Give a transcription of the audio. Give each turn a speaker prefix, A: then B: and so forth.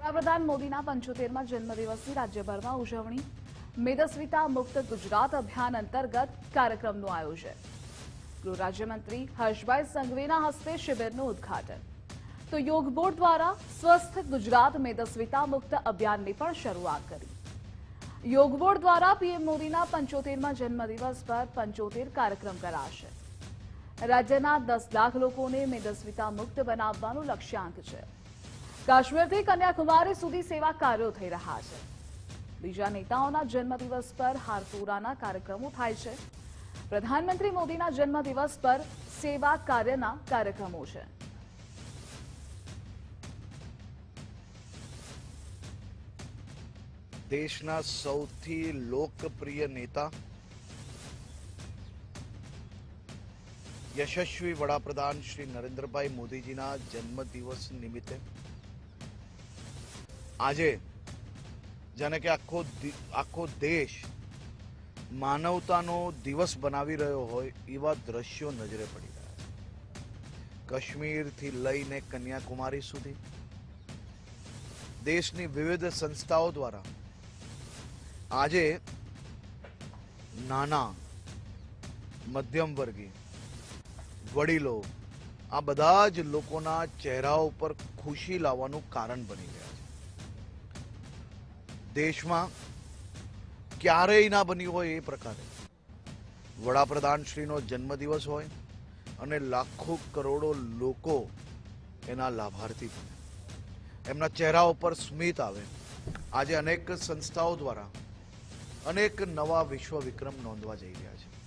A: વડાપ્રધાન મોદીના પંચોતેરમાં જન્મદિવસની રાજ્યભરમાં ઉજવણી. મેદસ્વિતા મુક્ત ગુજરાત અભિયાન અંતર્ગત કાર્યક્રમનું આયોજન. ગૃહ રાજ્યમંત્રી હર્ષભાઈ સંઘવીના હસ્તે શિબિરનું ઉદ્ઘાટન. તો યોગ બોર્ડ દ્વારા સ્વસ્થ ગુજરાત મેદસ્વિતા મુક્ત અભિયાનની પણ શરૂઆત કરી. યોગ બોર્ડ દ્વારા પીએમ મોદીના પંચોતેરમાં જન્મદિવસ પર પંચોતેર કાર્યક્રમ કરાશે. રાજ્યના દસ લાખ લોકોને મેદસ્વિતા મુક્ત બનાવવાનું લક્ષ્યાંક છે. કાશ્મીરથી કન્યાકુમારી સુધી સેવા કાર્યો થઈ રહ્યા છે. બીજા નેતાઓના જન્મદિવસ પર હારપુરાના કાર્યક્રમો થાય છે. પ્રધાનમંત્રી મોદીના જન્મદિવસ પર સેવા કાર્યના કાર્યક્રમો છે.
B: દેશના સૌથી લોકપ્રિય નેતા, યશસ્વી વડાપ્રધાન શ્રી નરેન્દ્રભાઈ મોદીજીના જન્મદિવસ નિમિત્તે આજે જાણે કે આખો આખો દેશ માનવતાનો દિવસ બનાવી રહ્યો હોય એવા દ્રશ્યો નજરે પડી રહ્યા છે. કાશ્મીરથી લઈને કન્યાકુમારી સુધી દેશની વિવિધ સંસ્થાઓ દ્વારા આજે નાના, મધ્યમ વર્ગીય વડીલો આ બધા જ લોકોના ચહેરા ઉપર ખુશી લાવવાનું કારણ બની ગયા દેશમાં ક્યારેય ના બન્યું હોય એ પ્રકારે. વડાપ્રધાન શ્રીનો જન્મદિવસ હોય અને લાખો કરોડો લોકો એના લાભાર્થી બને. એમના ચહેરા ઉપર સ્મિત આવે. આજે અનેક સંસ્થાઓ દ્વારા અનેક નવા વિશ્વ વિક્રમ નોંધવા જઈ રહ્યા છે.